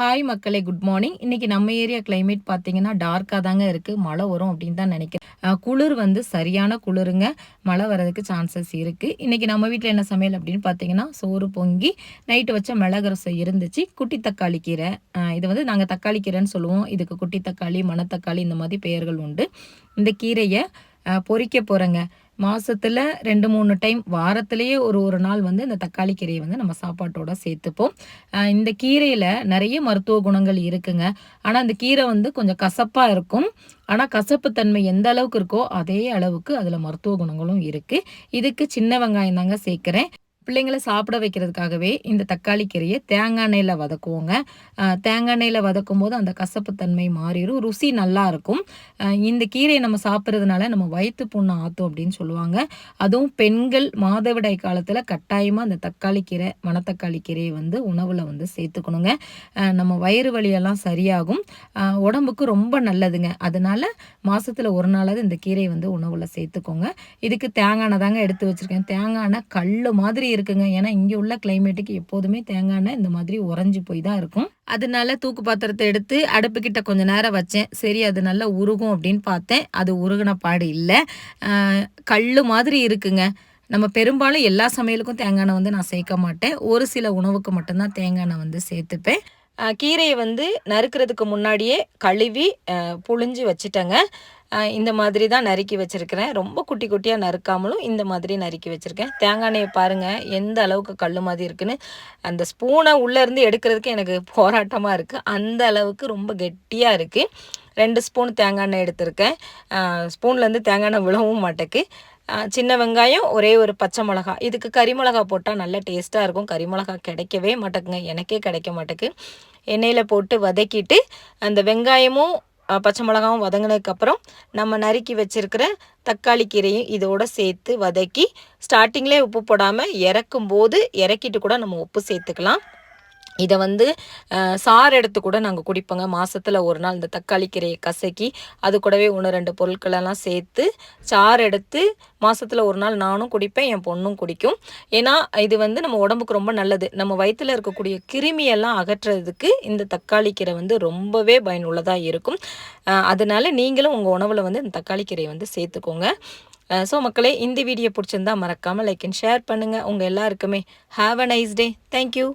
Hi மக்களே good morning இன்னைக்கு நம்ம ஏரியா கிளைமேட் பார்த்தீங்கன்னா டார்க்காக தாங்க இருக்குது மழை வரும் அப்படின்னு தான் நினைக்கிறேன். குளிர் வந்து சரியான குளிருங்க. மழை வர்றதுக்கு சான்சஸ் இருக்குது இன்றைக்கி நம்ம வீட்டில் என்ன சமையல் அப்படின்னு பார்த்தீங்கன்னா சோறு பொங்கி நைட்டு வச்ச மிளகு ரசம் இருந்துச்சு. குட்டி தக்காளி கீரை. இது வந்து நாங்கள் தக்காளி கீரைன்னு சொல்லுவோம். இதுக்கு குட்டி தக்காளி மணத்தக்காளி இந்த மாதிரி பெயர்கள் உண்டு. இந்த கீரையை பொறிக்க போகிறேங்க மாதத்தில் ரெண்டு மூணு டைம் வாரத்திலேயே ஒரு ஒரு நாள் வந்து இந்த தக்காளி கீரையை வந்து நம்ம சாப்பாட்டோட சேர்த்துப்போம். இந்த கீரையில் நிறைய மருத்துவ குணங்கள் இருக்குங்க. ஆனால் அந்த கீரை வந்து கொஞ்சம் கசப்பாக இருக்கும். ஆனால் கசப்பு தன்மை எந்த அளவுக்கு இருக்கோ அதே அளவுக்கு அதில் மருத்துவ குணங்களும் இருக்குது இதுக்கு சின்ன வெங்காயம் தாங்க சேர்க்குறேன். பிள்ளைங்களை சாப்பிட வைக்கிறதுக்காகவே இந்த தக்காளி கீரையை தேங்காய் எண்ணெயில் வதக்குவோங்க. தேங்காய் எண்ணெயில் வதக்கும் போது அந்த கசப்பு தன்மை மாறிடும். ருசி நல்லா இருக்கும். இந்த கீரையை நம்ம சாப்பிட்றதுனால நம்ம வயிற்று புண்ணு ஆற்றும் அப்படின்னு சொல்லுவாங்க. அதுவும் பெண்கள் மாதவிடாய் காலத்தில் கட்டாயமாக அந்த தக்காளி கீரை மணத்தக்காளி கீரையை வந்து உணவில் வந்து சேர்த்துக்கணுங்க. நம்ம வயிறு வலியெல்லாம் சரியாகும். உடம்புக்கு ரொம்ப நல்லதுங்க. அதனால மாதத்தில் ஒரு நாளாவது இந்த கீரையை வந்து உணவில் சேர்த்துக்கோங்க. இதுக்கு தேங்காய் எண்ணெய் தாங்க எடுத்து வச்சுருக்கேன். தேங்காய் எண்ணெய் கல் மாதிரி இருக்குங்க. ஏன்னா இங்கே உள்ள கிளைமேட்டுக்கு எப்போதுமே தேங்காய் எண்ணெய் இந்த மாதிரி உறைஞ்சி போய் தான் இருக்கும். அதனால தூக்கு பாத்திரத்தை எடுத்து அடுப்புக்கிட்ட கொஞ்ச நேரம் வச்சேன். சரி அது நல்லா உருகும் அப்படின்னு பார்த்தேன். அது உருகின பாடு இல்லை. கல் மாதிரி இருக்குங்க. நம்ம பெரும்பாலும் எல்லா சமையலுக்கும் தேங்காய் எண்ணெய் வந்து நான் சேர்க்க மாட்டேன். ஒரு சில உணவுக்கு மட்டும்தான் தேங்காய் எண்ணெய் வந்து சேர்த்துப்பேன். கீரையை வந்து நறுக்கிறதுக்கு முன்னாடியே கழுவி புழிஞ்சு வச்சுட்டேங்க. இந்த மாதிரி தான் நறுக்கி வச்சுருக்கிறேன். ரொம்ப குட்டி குட்டியாக நறுக்காமலும் இந்த மாதிரி நறுக்கி வச்சுருக்கேன். தேங்காய் எண்ணெயை பாருங்கள் எந்த அளவுக்கு கல் மாதிரி இருக்குன்னு. அந்த ஸ்பூனை உள்ளேருந்து எடுக்கிறதுக்கு எனக்கு போராட்டமாக இருக்குது அந்த அளவுக்கு ரொம்ப கெட்டியாக இருக்குது ரெண்டு ஸ்பூன் தேங்காய் எண்ணெய் எடுத்திருக்கேன் ஸ்பூன்லேருந்து தேங்காய் எண்ணெய் விழவும் மாட்டேக்கு. சின்ன வெங்காயம் ஒரே ஒரு பச்சை மிளகா. இதுக்கு கறி மிளகா போட்டால் நல்ல டேஸ்ட்டாக இருக்கும். கறி மிளகா கிடைக்கவே மாட்டேங்குங்க. எனக்கே கிடைக்க மாட்டேக்கு. எண்ணெயில் போட்டு வதக்கிட்டு அந்த வெங்காயமும் பச்சை மிளகாவும் வதங்கினதுக்கப்புறம் நம்ம நறுக்கி வச்சுருக்கிற தக்காளி கீரையும் இதோடு சேர்த்து வதக்கி ஸ்டார்டிங்லேயே உப்பு போடாமல் இறக்கும் போது இறக்கிட்டு கூட நம்ம உப்பு சேர்த்துக்கலாம். இதை வந்து சாறு எடுத்து கூட நாங்கள் குடிப்போங்க. மாதத்தில் ஒரு நாள் இந்த தக்காளி கீரையை கசக்கி அது கூடவே ஒன்று ரெண்டு பொருட்களெல்லாம் சேர்த்து சாறு எடுத்து மாதத்தில் ஒரு நாள் நானும் குடிப்பேன் என் பொண்ணும் குடிக்கும். ஏன்னா இது வந்து நம்ம உடம்புக்கு ரொம்ப நல்லது. நம்ம வயிற்றில் இருக்கக்கூடிய கிருமியெல்லாம் அகற்றுறதுக்கு இந்த தக்காளி கீரை வந்து ரொம்பவே பயனுள்ளதாக இருக்கும். அதனால் அதனால நீங்களும் உங்கள் உணவில் வந்து இந்த தக்காளி கீரையை வந்து சேர்த்துக்கோங்க. ஸோ மக்களே இந்த வீடியோ பிடிச்சிருந்தா மறக்காமல் லைக் அண்ட் ஷேர் பண்ணுங்கள் உங்கள் எல்லாருக்குமே have a nice day thank you